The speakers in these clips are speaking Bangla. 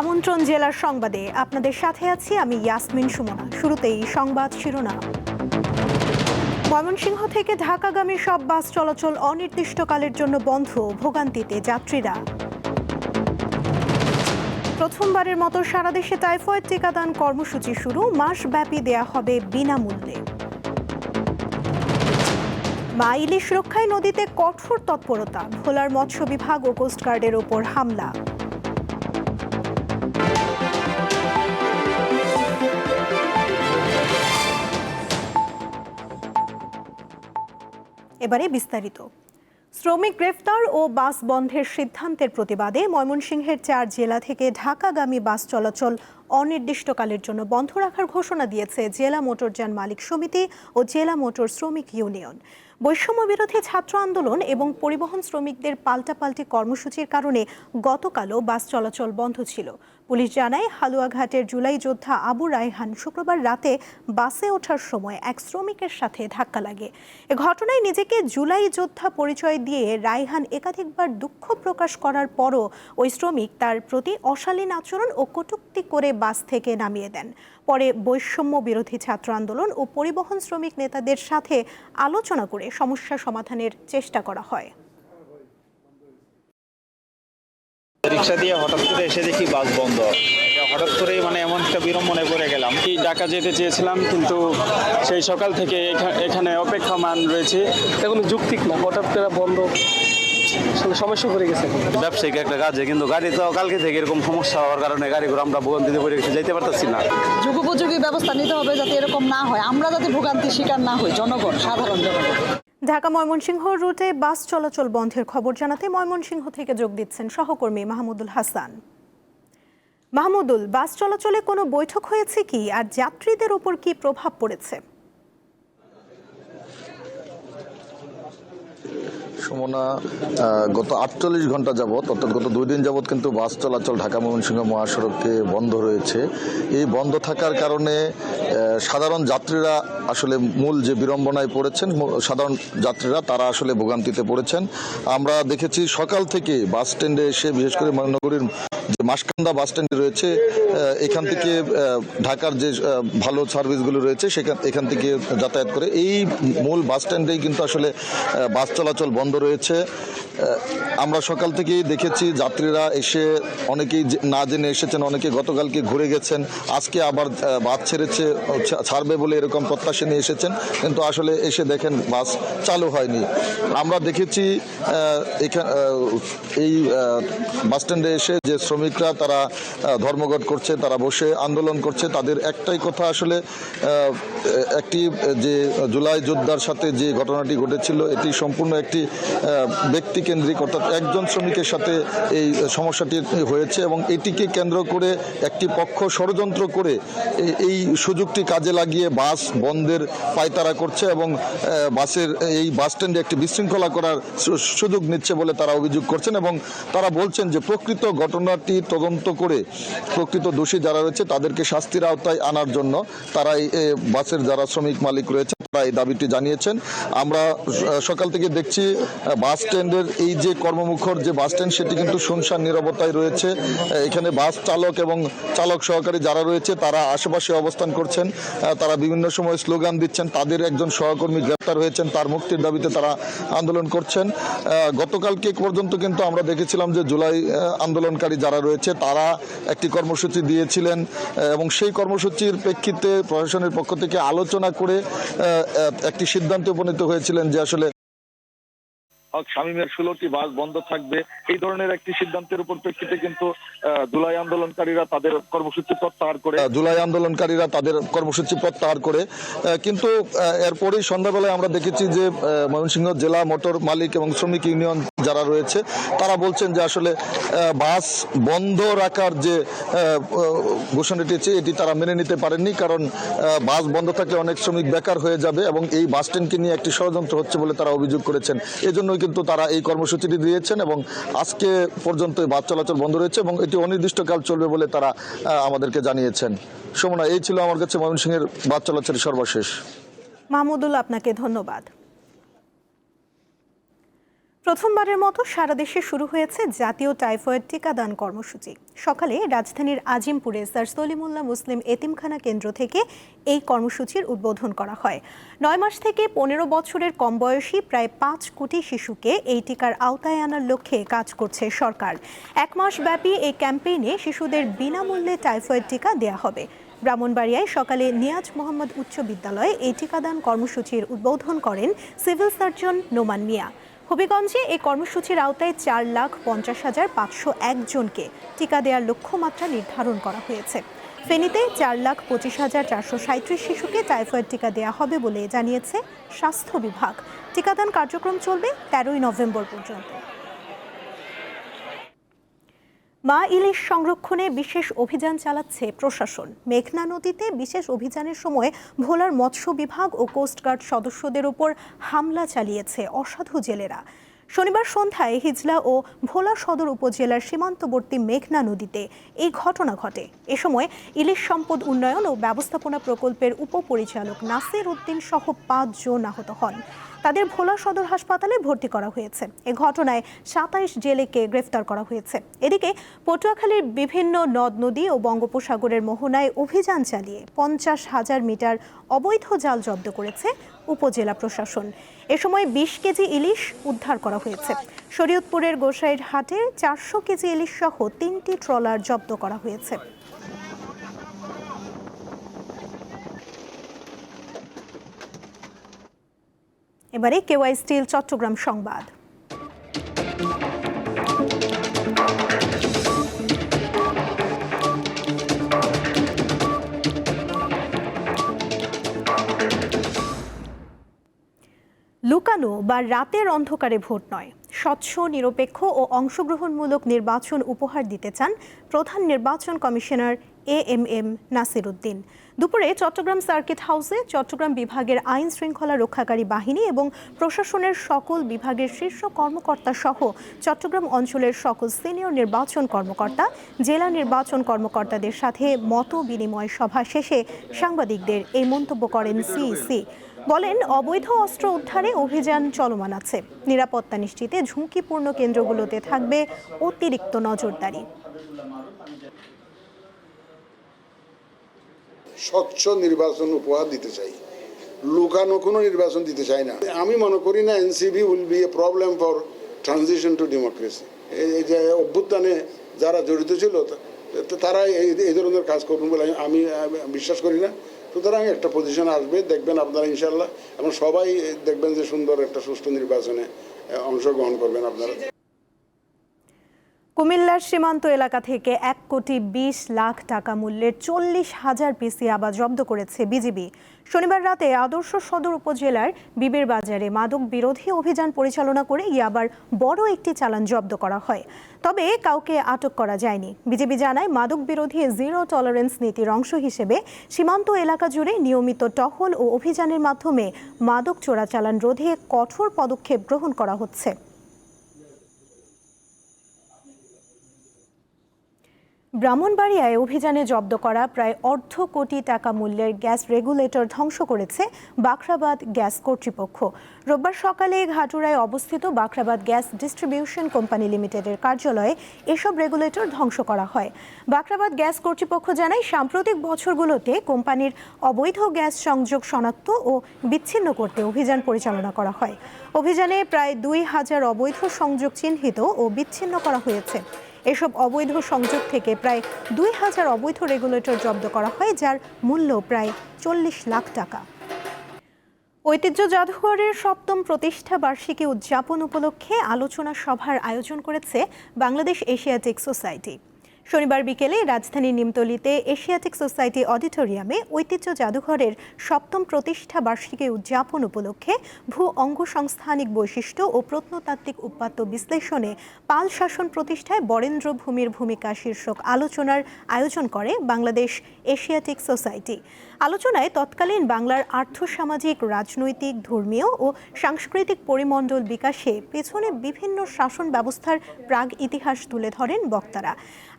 আমন্ত্রণ জেলার সংবাদে। আপনাদের সাথে আছি আমি ইয়াসমিন সুমনা। শুরুতেই সংবাদ শিরোনাম। ময়মনসিংহ থেকে ঢাকাগামী সব বাস চলাচল অনির্দিষ্টকালের জন্য বন্ধ ভোগান্তিতে যাত্রীরা। প্রথমবারের মতো সারা দেশে টাইফয়েড টিকাদান কর্মসূচি শুরু। মাসব্যাপী দেয়া হবে বিনামূল্যে। মা ইলিশ রক্ষায় নদীতে কঠোর তৎপরতা। ভোলার মৎস্য বিভাগ ও কোস্টগার্ডের ওপর হামলা। এবারে বিস্তারিত। শ্রমিক গ্রেফতার ও বাস বন্ধের সিদ্ধান্তের প্রতিবাদে ময়মনসিংহের চার জেলা থেকে ঢাকাগামী বাস চলাচল অনির্দিষ্টকালের জন্য বন্ধ রাখার ঘোষণা দিয়েছে জেলা মোটর মোটরযান মালিক সমিতি ও জেলা মোটর শ্রমিক ইউনিয়ন। বৈষম্য বিরোধী ছাত্র আন্দোলন এবং পরিবহন শ্রমিকদের পাল্টাপাল্টি কর্মসূচির কারণে গতকালও বাস চলাচল বন্ধ ছিল। পুলিশ জানায়, হালুয়াঘাটের জুলাই যোদ্ধা আবু রায়হান শুক্রবার রাতে বাসে ওঠার সময় এক শ্রমিকের সাথে ধাক্কা লাগে। এ ঘটনায় নিজেকে জুলাই যোদ্ধা পরিচয় দিয়ে রায়হান একাধিকবার দুঃখ প্রকাশ করার পরও ওই শ্রমিক তার প্রতি অশালীন আচরণ ও কটূক্তি করে বাস থেকে নামিয়ে দেন। পরে বৈষম্য বিরোধী ছাত্র আন্দোলন ও পরিবহন শ্রমিক নেতাদের সাথে আলোচনা করে সমস্যা সমাধানের চেষ্টা করা হয়। রিক্সা দিয়ে হঠাৎ করে এসে দেখি বাস বন্ধ। হঠাৎ করে মানে এমন একটা বিড়ম্বনে পড়ে গেলাম। কি ঢাকা যেতে চেয়েছিলাম কিন্তু সেই সকাল থেকে এখা- এখানে অপেক্ষমান রয়েছে। এগুলো যুক্তিক না হঠাৎ করে বন্ধ। আসলে সমস্যা করে গেছে ব্যবসায়িক একটা কাজে কিন্তু গাড়ি তো কালকে থেকে এরকম সমস্যা হওয়ার কারণে গাড়িগুলো আমরা ভোগান্তিতে পড়ে গেছি যাইতে পারতেছি না। যুগোপযোগী ব্যবস্থা নিতে হবে যাতে এরকম না হয়। আমরা যাতে ভোগান্তির শিকার না হই জনগণ সাধারণ জনগণ। ঢাকা ময়মনসিংহ রুটে বাস চলাচল বন্ধের খবর জানাতে ময়মনসিংহ থেকে যোগ দিচ্ছেন সহকর্মী মাহমুদুল হাসান। মাহমুদুল, বাস চলাচলে কোনো বৈঠক হয়েছে কি? আর যাত্রীদের উপর কি প্রভাব পড়েছে? সুমনা গত আটচল্লিশ ঘণ্টা যাবৎ, অর্থাৎ গত দুই দিন যাবৎ কিন্তু বাস চলাচল ঢাকা ময়মনসিংহ মহাসড়কে বন্ধ রয়েছে। এই বন্ধ থাকার কারণে সাধারণ যাত্রীরা আসলে মূল যে বিড়ম্বনায় পড়েছেন সাধারণ যাত্রীরা, তারা আসলে ভোগান্তিতে পড়েছেন। আমরা দেখেছি সকাল থেকে বাস স্ট্যান্ডে এসে, বিশেষ করে মহানগরীর যে মাসকান্দা বাস স্ট্যান্ড রয়েছে এখান থেকে ঢাকার যে ভালো সার্ভিসগুলো রয়েছে, সেখান, এখান থেকে যাতায়াত করে, এই মূল বাস স্ট্যান্ডেই কিন্তু আসলে বাস চলাচল বন্ধ রয়েছে। আহ, আমরা সকাল থেকেই দেখেছি যাত্রীরা এসে অনেকেই না জেনে এসেছেন, অনেকে গতকালকে ঘুরে গেছেন, আজকে আবার বাস ছেড়েছে ছাড়বে বলে এরকম প্রত্যাশা নিয়ে এসেছেন, কিন্তু আসলে এসে দেখেন বাস চালু হয়নি। আমরা দেখেছি এই বাস স্ট্যান্ডে এসে যে শ্রমিকরা তারা ধর্মঘট করছে, তারা বসে আন্দোলন করছে, তাদের একটাই কথা আসলে একটি, যে জুলাই যোদ্ধার সাথে যে ঘটনাটি ঘটেছিল, এটি সম্পূর্ণ একটি ব্যক্তিকেন্দ্রিক অর্থাৎ একজন শ্রমিকের সাথে এই সমস্যাটি হয়েছে এবং এটিকে কেন্দ্র করে একটি পক্ষ ষড়যন্ত্র করে এই সুযোগটি কাজে লাগিয়ে বাস বন্ধের পায়তারা করছে এবং বাসের এই বাস স্ট্যান্ডে একটি বিশৃঙ্খলা করার সুযোগ নিচ্ছে বলে তারা অভিযোগ করছেন এবং তারা বলছেন যে প্রকৃত ঘটনাটি তদন্ত করে প্রকৃত দোষী যারা রয়েছে তাদেরকে শাস্তির আওতায় আনার জন্য তারা এই বাসের যারা শ্রমিক মালিক রয়েছে তারা এই দাবিটি জানিয়েছেন। আমরা সকাল থেকে দেখছি বাস স্ট্যান্ডের এই যে কর্মমুখর যে বাস স্ট্যান্ড, সেটি কিন্তু শুনশান নিরবতায় রয়েছে। এখানে বাস চালক এবং চালক সহকারী যারা রয়েছে, তারা আশেপাশে অবস্থান করছেন। তারা বিভিন্ন সময় স্লোগান দিচ্ছেন। তাদের একজন সহকর্মী গ্রেপ্তার হয়েছেন। তার মুক্তির দাবিতে তারা আন্দোলন করছেন। গতকালকে পর্যন্ত কিন্তু আমরা দেখেছিলাম যে জুলাই আন্দোলনকারী যারা রয়েছে, তারা একটি কর্মসূচি দিয়েছিলেন। এবং সেই কর্মসূচির প্রেক্ষিতে প্রশাসনের পক্ষ থেকে আলোচনা করে একটি সিদ্ধান্তে উপনীত হয়েছিলেন যে আসলে হক শামীমের ষোলোটি বাস বন্ধ থাকবে। এই ধরনের একটি সিদ্ধান্তের উপর প্রেক্ষিতে কিন্তু জুলাই আন্দোলনকারীরা তাদের কর্মসূচি প্রত্যাহার করে। জুলাই আন্দোলনকারীরা তাদের কর্মসূচি প্রত্যাহার করে। কিন্তু এরপরেই সন্ধ্যাবেলায় আমরা দেখেছি যে ময়মনসিংহ জেলা মোটর মালিক এবং শ্রমিক ইউনিয়ন যারা রয়েছে, তারা বলছেন যে আসলে বাস বন্ধ রাখার যে ঘোষণাটি আছে এটি তারা মেনে নিতে পারেননি কারণ বাস বন্ধ থাকলে অনেক শ্রমিক বেকার হয়ে যাবে এবং এই বাস স্ট্যান্ডকে নিয়ে একটি ষড়যন্ত্র হচ্ছে বলে তারা অভিযোগ করেছেন। এজন্যই কিন্তু তারা এই কর্মসূচিটি দিয়েছেন এবং আজকে পর্যন্ত বাস চলাচল বন্ধ রয়েছে এবং এটি অনির্দিষ্টকাল চলবে বলে তারা আমাদেরকে জানিয়েছেন। সমনা, এই ছিল আমার কাছে ময়মনসিংহের বাস চলাচলের সর্বশেষ। মাহমুদুল, আপনাকে ধন্যবাদ। প্রথমবারের মতো সারা দেশে শুরু হয়েছে জাতীয় টাইফয়েড টিকাদান কর্মসূচি। সকালে রাজধানীর আজিমপুরে স্যার সলিমুল্লাহ মুসলিম এতিমখানা কেন্দ্র থেকে এই কর্মসূচির উদ্বোধন করা হয়। নয় মাস থেকে পনেরো বছরের কম বয়সী প্রায় পাঁচ কোটি শিশুকে এই টিকার আওতায় আনার লক্ষ্যে কাজ করছে সরকার। এক মাস ব্যাপী এই ক্যাম্পেইনে শিশুদের বিনামূল্যে টাইফয়েড টিকা দেয়া হবে। ব্রাহ্মণবাড়িয়ায় সকালে নিয়াজ মোহাম্মদ উচ্চ বিদ্যালয়ে এই টিকাদান কর্মসূচির উদ্বোধন করেন সিভিল সার্জন নোমান মিয়া। হবিগঞ্জে এই কর্মসূচির আওতায় চার লাখ পঞ্চাশ হাজার পাঁচশো একজনকে টিকা দেওয়ার লক্ষ্যমাত্রা নির্ধারণ করা হয়েছে। ফেনীতে চার লাখ পঁচিশ হাজার চারশো সাঁত্রিশ শিশুকে টাইফয়েড টিকা দেওয়া হবে বলে জানিয়েছে স্বাস্থ্য বিভাগ। টিকাদান কার্যক্রম চলবে তেরোই নভেম্বর পর্যন্ত। মা ইলিশ সংরক্ষণে বিশেষ অভিযান চালাচ্ছে প্রশাসন। মেঘনা নদীতে বিশেষ অভিযানের সময় ভোলার মৎস্য বিভাগ ও কোস্টগার্ড সদস্যদের উপর হামলা চালিয়েছে অসাধু জেলেরা। শনিবার সন্ধ্যায় হিজলা ও ভোলা সদর উপজেলার সীমান্তবর্তী মেঘনা নদীতে এই ঘটনা ঘটে। এ সময় ইলিশ সম্পদ উন্নয়ন ও ব্যবস্থাপনা প্রকল্পের উপপরিচালক নাসির উদ্দিন সহ পাঁচজন আহত হন। তাদের ভোলা সদর হাসপাতালে ভর্তি করা হয়েছে। এ ঘটনায় সাতাইশ জেলেকে গ্রেফতার করা হয়েছে। এদিকে পটুয়াখালীর বিভিন্ন নদ নদী ও বঙ্গোপসাগরের মোহনায় অভিযান চালিয়ে পঞ্চাশ হাজার মিটার অবৈধ জাল জব্দ করেছে উপজেলা প্রশাসন। এ সময় বিশ কেজি ইলিশ উদ্ধার করা হয়েছে। শরীয়তপুরের গোসাইর হাটে চারশো কেজি ইলিশ সহ তিনটি ট্রলার জব্দ করা হয়েছে। এবারে কেওয়াই স্টিল, চট্টগ্রাম সংবাদ। লুকানো বা রাতের অন্ধকারে ভোট নয়। স্বচ্ছ, নিরপেক্ষ ও অংশগ্রহণমূলক নির্বাচন উপহার দিতে চান প্রধান নির্বাচন commissioner A M M Nasir Uddin দুপুরে চট্টগ্রাম সার্কিট হাউসে চট্টগ্রাম বিভাগের আইন শৃঙ্খলা রক্ষাকারী বাহিনী এবং প্রশাসনের সকল বিভাগের শীর্ষ কর্মকর্তা সহ চট্টগ্রাম অঞ্চলের সকল সিনিয়র নির্বাচন কর্মকর্তা, জেলা নির্বাচন কর্মকর্তাদের সাথে মত বিনিময় সভা শেষে সাংবাদিকদের এই মন্তব্য করেন সিইসি। বলেন, অবৈধ অস্ত্র উদ্ধারে অভিযান চলমান আছে। নিরাপত্তা নিশ্চিতে ঝুঁকিপূর্ণ কেন্দ্রগুলোতে থাকবে অতিরিক্ত নজরদারি। স্বচ্ছ নির্বাচন উপহার দিতে চাই। লুকানো কোনো নির্বাচন দিতে চাই না। আমি মনে করি না NCB will be a problem for transition to democracy এই যে অভ্যুত্থানে যারা জড়িত ছিল তারা এই ধরনের কাজ করবেন বলে আমি বিশ্বাস করি না। সুতরাং একটা পজিশন আসবে, দেখবেন আপনারা ইনশাল্লাহ এবং সবাই দেখবেন যে সুন্দর একটা সুষ্ঠু নির্বাচনে অংশগ্রহণ করবেন আপনারা। কুমিল্লার সীমান্ত এলাকা থেকে এক কোটি বিশ লাখ টাকা মূল্যের চল্লিশ হাজার পিসি আবার জব্দ করেছে বিজিবি। শনিবার রাতে আদর্শ সদর উপজেলার বিবির বাজারে মাদক বিরোধী অভিযান পরিচালনা করে ইয়াবার বড় একটি চালান জব্দ করা হয়। তবে কাউকে আটক করা যায়নি। বিজেপি জানায়, মাদক বিরোধী জিরো টলারেন্স নীতির অংশ হিসেবে সীমান্ত এলাকা জুড়ে নিয়মিত টহল ও অভিযানের মাধ্যমে মাদক চোরাচালান রোধে কঠোর পদক্ষেপ গ্রহণ করা হচ্ছে। ব্রাহ্মণবাড়িয়ায় অভিযানে জব্দ করা প্রায় অর্ধ কোটি টাকা মূল্যের গ্যাস রেগুলেটর ধ্বংস করেছে বাখরাবাদ গ্যাস কর্তৃপক্ষ। রোববার সকালে ঘাটুরায় অবস্থিত বাখরাবাদ গ্যাস ডিস্ট্রিবিউশন কোম্পানি লিমিটেডের কার্যালয়ে এসব রেগুলেটর ধ্বংস করা হয়। বাখরাবাদ গ্যাস কর্তৃপক্ষ জানায়, সাম্প্রতিক বছরগুলোতে কোম্পানির অবৈধ গ্যাস সংযোগ শনাক্ত ও বিচ্ছিন্ন করতে অভিযান পরিচালনা করা হয়। অভিযানে প্রায় দুই হাজার অবৈধ সংযোগ চিহ্নিত ও বিচ্ছিন্ন করা হয়েছে। এসব অবৈধ সংযোগ থেকে প্রায় দুই হাজার অবৈধ রেগুলেটর জব্দ করা হয়, যার মূল্য প্রায় চল্লিশ লাখ টাকা। ঐতিহ্য জাদুঘরের সপ্তম প্রতিষ্ঠা বার্ষিকী উদযাপন উপলক্ষে আলোচনা সভার আয়োজন করেছে বাংলাদেশ এশিয়াটিক সোসাইটি। শনিবার বিকেলে রাজধানীর নিমতলিতে এশিয়াটিক সোসাইটি অডিটোরিয়ামে ঐতিহ্য জাদুঘরের সপ্তম প্রতিষ্ঠা বার্ষিকী উদযাপন উপলক্ষে ভূ অঙ্গসংস্থানিক বৈশিষ্ট্য ও প্রত্নতাত্ত্বিক উপাত্ত বিশ্লেষণে পাল শাসন প্রতিষ্ঠায় বরেন্দ্র ভূমির ভূমিকা শীর্ষক আলোচনার আয়োজন করে বাংলাদেশ এশিয়াটিক সোসাইটি। আলোচনায় তৎকালীন বাংলার আর্থসামাজিক, রাজনৈতিক, ধর্মীয় ও সাংস্কৃতিক পরিমণ্ডল বিকাশে পেছনে বিভিন্ন শাসন ব্যবস্থার প্রাগ ইতিহাস তুলে ধরেন বক্তারা।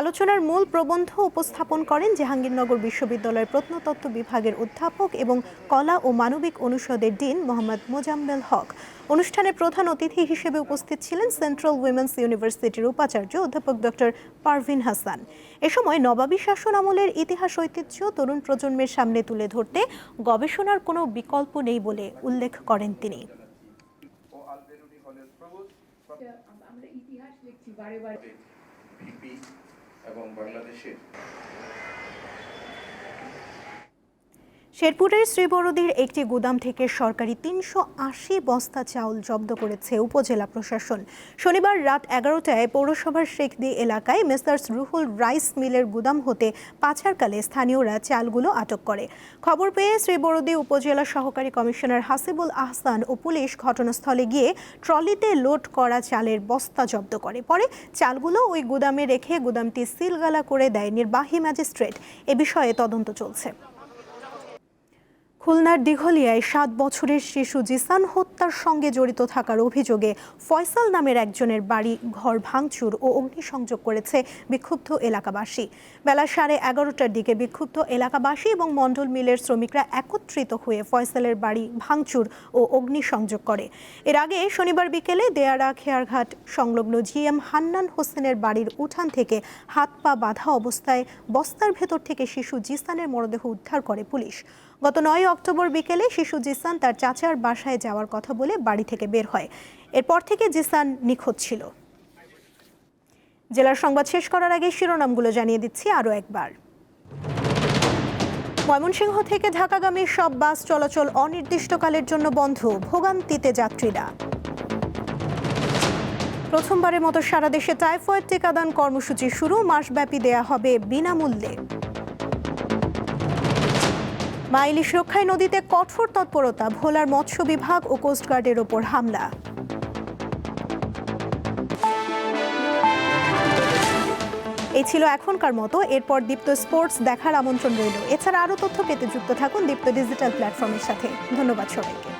আলোচনার মূল প্রবন্ধ উপস্থাপন করেন জাহাঙ্গীরনগর বিশ্ববিদ্যালয়ের প্রত্নতত্ত্ব বিভাগের অধ্যাপক এবং কলা ও মানবিক অনুষদের ডিন মোহাম্মদ মোজাম্মেল হক। অনুষ্ঠানে প্রধান অতিথি হিসেবে উপস্থিত ছিলেন সেন্ট্রাল উইমেন্স ইউনিভার্সিটির উপাচার্য অধ্যাপক ডক্টর পারভিন হাসান। এ সময় নবাবী শাসন আমলের ইতিহাস ঐতিহ্য তরুণ প্রজন্মের সামনে তুলে ধরতে গবেষণার কোনো বিকল্প নেই বলে উল্লেখ করেন তিনি। এবং বাংলাদেশের শেরপুরের শ্রীবরদীর একটি গুদাম থেকে সরকারি তিনশো আশি বস্তা চাউল জব্দ করেছে উপজেলা প্রশাসন। শনিবার রাত এগারোটায় পৌরসভার শেখদি এলাকায় মেসার্স রুহুল রাইস মিলের গুদাম হতে পাচারকালে স্থানীয়রা চালগুলো আটক করে। খবর পেয়ে শ্রীবরদী উপজেলা সহকারী কমিশনার হাসিবুল আহসান ও পুলিশ ঘটনাস্থলে গিয়ে ট্রলিতে লোড করা চালের বস্তা জব্দ করে। পরে চালগুলো ওই গুদামে রেখে গুদামটি সিলগালা করে দেয় নির্বাহী ম্যাজিস্ট্রেট। এ বিষয়ে তদন্ত চলছে। খুলনার দিঘলিয়ায় সাত বছরের শিশু জিসান হত্যার সঙ্গে জড়িত থাকার অভিযোগে ফয়সাল নামের একজনের বাড়ি, ঘর ভাঙচুর ও অগ্নিসংযোগ করেছে বিক্ষুব্ধ এলাকাবাসী। বেলা সাড়ে এগারোটার দিকে বিক্ষুব্ধ এলাকাবাসী এবং মণ্ডল মিলের শ্রমিকরা একত্রিত হয়ে ফয়সালের বাড়ি ভাঙচুর ও অগ্নিসংযোগ করে। এর আগে শনিবার বিকেলে দেয়ারা খেয়ারঘাট সংলগ্ন জিএম হান্নান হোসেনের বাড়ির উঠান থেকে হাত পা বাঁধা অবস্থায় বস্তার ভেতর থেকে শিশু জিসানের মরদেহ উদ্ধার করে পুলিশ। গত নয় অক্টোবর বিকেলে শিশু জিসান তার চাচার বাসায় যাওয়ার কথা বলে বাড়ি থেকে বের হয়। এরপর থেকে জিসান নিখোঁজ ছিল। জেলার সংবাদ শেষ করার আগে শিরোনামগুলো জানিয়ে দিচ্ছি আরও একবার। ময়মনসিংহ থেকে ঢাকাগামী সব বাস চলাচল অনির্দিষ্টকালের জন্য বন্ধ, ভোগান্তিতে যাত্রীরা। প্রথমবারের মতো সারা দেশে টাইফয়েড টিকাদান কর্মসূচি শুরু, মাসব্যাপী দেয়া হবে বিনামূল্যে। মাইলিশ রক্ষায় নদীতে কঠোর তৎপরতা, ভোলার মৎস্য বিভাগ ও কোস্টগার্ডের ওপর হামলা। এই ছিল এখনকার মতো। এরপর দীপ্ত স্পোর্টস দেখার আমন্ত্রণ রইল। এছাড়া আরও তথ্য পেতে যুক্ত থাকুন দীপ্ত ডিজিটাল প্ল্যাটফর্মের সাথে। ধন্যবাদ সবাইকে।